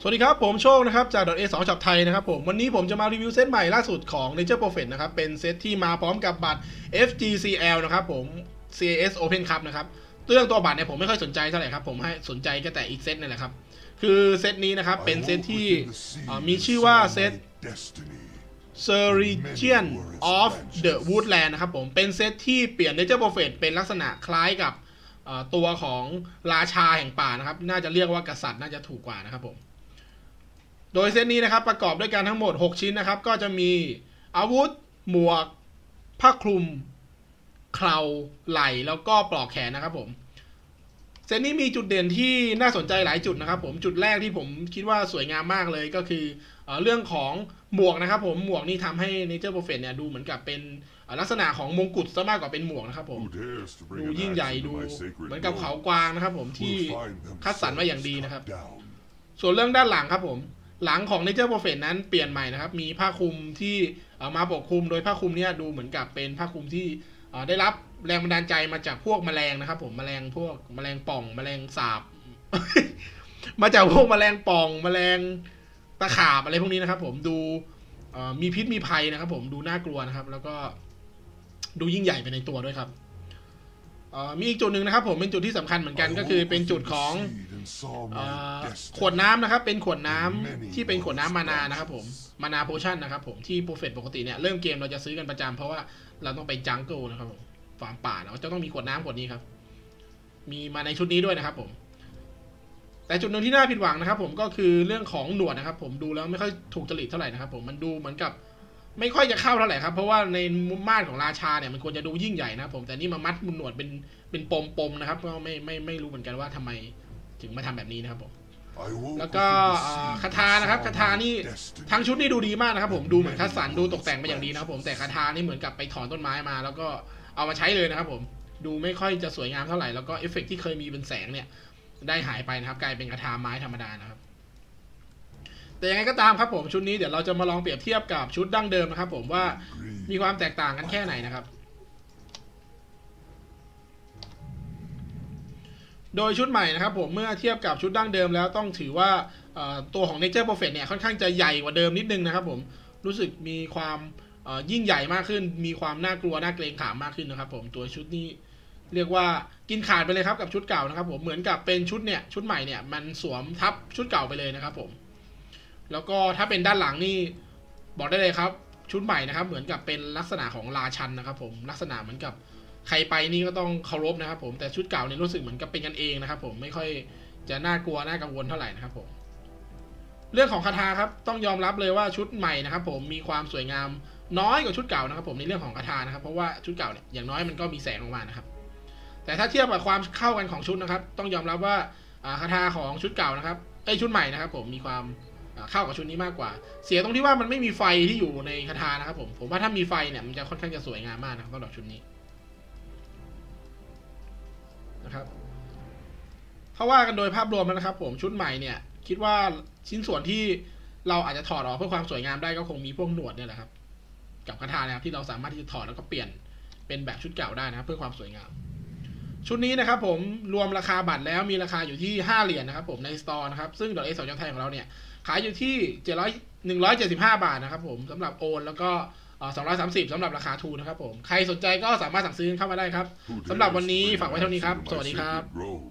สวัสดีครับ ผมโชคนะครับ จาก .a 2ช็อปไทยนะครับผม วันนี้ผมจะมารีวิวเซตใหม่ล่าสุดของ Nature Prophet นะครับ เป็นเซตที่มาพร้อมกับบัตร FGCL นะครับผม CAS Open Cup นะครับเรื่องตัวบัตรเนี่ยผมไม่ค่อยสนใจเท่าไหร่ครับ ผมให้สนใจแค่แต่อีกเซตนี่แหละครับ คือเซตนี้นะครับ เป็นเซตที่เอ่อมีชื่อว่าเซต s e r i g i a n of the Woodland นะครับผม เป็นเซตที่เปลี่ยน Nature Prophet เป็นลักษณะคล้ายกับเอ่อตัวของราชาแห่งป่านะครับ น่าจะเรียกว่ากษัตริย์น่าจะถูกกว่านะครับผม โดยเซตนี้นะครับประกอบด้วยกันทั้งหมด 6 ชิ้นนะครับ ก็จะมีอาวุธ หมวก ผ้าคลุมเคราไหล่แล้วก็ปลอกแขนนะครับผมเซตนี้มีจุดเด่นที่น่าสนใจหลายจุดนะครับ ผมจุดแรกที่ผมคิดว่าสวยงามมากเลยก็คือเออเรื่องของหมวกนะครับผมหมวกนี่ทำให้ Nature Prophet เนี่ยดูเหมือนกับเป็นเอ่อลักษณะของมงกุฎซะมากกว่าเป็นหมวกนะครับผมดูยิ่งใหญ่ดูเหมือนกับเขากวางนะครับ ผมที่คัดสรรมาอย่างดีนะครับ ส่วนเรื่องด้านหลังครับผม หลังของ Nature Prophet นั้นเปลี่ยนใหม่นะครับ มีผ้าคลุมที่มาปกคลุม โดยผ้าคลุมเนี่ยดูเหมือนกับเป็นผ้าคลุมที่ได้รับแรงบันดาลใจมาจากพวกแมลงนะครับ ผมแมลงพวกแมลงป่อง แมลงสาบ มาจากพวกแมลงป่อง แมลงตะขาบอะไรพวกนี้นะครับ ผมดูมีพิษมีภัยนะครับ ผมดูน่ากลัวนะครับ แล้วก็ดูยิ่งใหญ่ไปในตัวด้วยครับมีอีกจุดหนึ่งนะครับ ผมเป็นจุดที่สำคัญเหมือนกันก็คือเป็นจุดของ ขวดน้ำนะครับ เป็นขวดน้ำที่เป็นขวดน้ำมานานะครับผมมานาโพชั่นนะครับผมที่โปรเฟตปกติเนี่ยเริ่มเกมเราจะซื้อกันประจำเพราะว่าเราต้องไปจังเกิลนะครับผมฟาร์มป่าเราจะต้องมีขวดน้ำขวดนี้ครับ มีมาในชุดนี้ด้วยนะครับ ผม แต่จุดหนึ่งที่น่าผิดหวังนะครับ ผมก็คือเรื่องของหนวดนะครับ ผมดูแล้วไม่ค่อยถูกจริตเท่าไหร่นะครับผมมันดูเหมือนกับไม่ค่อยจะเข้าเท่าไหร่ครับ เพราะว่าในมุมมาตรของราชาเนี่ยมันควรจะดูยิ่งใหญ่นะครับผมแต่นี่มามัดมุนหนวดเป็นเป็นปมปมๆนะครับ ก็ไม่ไม่ไม่รู้เหมือนกันว่าทำไม ถึงมาทำแบบนี้นะครับผมแล้วก็เอ่อคาถานะครับคาถานี่ทั้งชุดนี่ดูดีมากนะครับ ผมดูเหมือนคัดสรรดูตกแต่งมาอย่างดีนะครับ ผมแต่คาถานี่เหมือนกับไปถอนต้นไม้มา แล้วก็เอามาใช้เลยนะครับ ผมดูไม่ค่อยจะสวยงามเท่าไหร่แล้วก็เอฟเฟกต์ที่เคยมีเป็นแสงเนี่ย ได้หายไปนะครับ กลายเป็นคาถาไม้ธรรมดานะครับ แต่ยังไงก็ตามครับผมชุดนี้เดี๋ยวเราจะมาลองเปรียบเทียบกับชุดดั้งเดิมนะครับ ผมว่ามีความแตกต่างกันแค่ไหนนะครับ โดยชุดใหม่นะครับผมเมื่อเทียบกับชุดดั้งเดิมแล้วต้องถือว่าตัวของ Nature Prophet เนี่ยค่อนข้างจะใหญ่กว่าเดิมนิดนึงนะครับผมรู้สึกมีความยิ่งใหญ่มากขึ้น มีความน่ากลัวน่าเกรงขามมากขึ้นนะครับผมตัวชุดนี้เรียกว่ากินขาดไปเลยครับกับชุดเก่านะครับผมเหมือนกับเป็นชุดเนี่ยชุดใหม่เนี่ยมันสวมทับชุดเก่าไปเลยนะครับผมแล้วก็ถ้าเป็นด้านหลังนี่บอกได้เลยครับ ชุดใหม่นะครับ เหมือนกับเป็นลักษณะของราชันนะครับ ผมลักษณะเหมือนกับ ใครไปนี่ก็ต้องเคารพนะครับผมแต่ชุดเก่าเนี่ยรู้สึกเหมือนกับเป็นกันเองนะครับ ผมไม่ค่อยจะน่ากลัวน่ากังวลเท่าไหร่นะครับผมเรื่องของคาถาครับต้องยอมรับเลยว่าชุดใหม่นะครับ ผมมีความสวยงามน้อยกว่าชุดเก่านะครับ ผมในเรื่องของคาถานะครับ เพราะว่าชุดเก่าเนี่ยอย่างน้อยมันก็มีแสงออกมานะครับ แต่ถ้าเทียบกับความเข้ากันของชุดนะครับ ต้องยอมรับว่าคาถาของชุดเก่านะครับไอชุดใหม่นะครับ ผมมีความเข้ากับชุดนี้มากกว่า เสียตรงที่ว่ามันไม่มีไฟที่อยู่ในคาถานะครับ ผมผมว่าถ้ามีไฟเนี่ยมันจะค่อนข้างจะสวยงามมากนะครับสำหรับชุดนี้ นะครับ ถ้าว่ากันโดยภาพรวมแล้วนะครับ ผมชุดใหม่เนี่ย คิดว่าชิ้นส่วนที่เราอาจจะถอดออกเพื่อความสวยงามได้ก็คงมีพวกหนวดเนี่ยแหละครับ กับคาถานะครับที่เราสามารถที่จะถอดแล้วก็เปลี่ยนเป็นแบบชุดเก่าได้นะครับ เพื่อความสวยงาม ชุดนี้นะครับ ผมรวมราคาบัตรแล้วมีราคาอยู่ที่ 5 เหรียญนะครับ ผมในสตอร์นะครับซึ่งดอกเอสองจังไทยของเราเนี่ยขายอยู่ที่700 175 บาทนะครับ ผมสำหรับโอนแล้วก็ เอ่อ230สำหรับราคาทูนะครับผม ใครสนใจก็สามารถสั่งซื้อเข้ามาได้ครับสำหรับวันนี้ฝากไว้เท่านี้ครับ สวัสดีครับ Grove.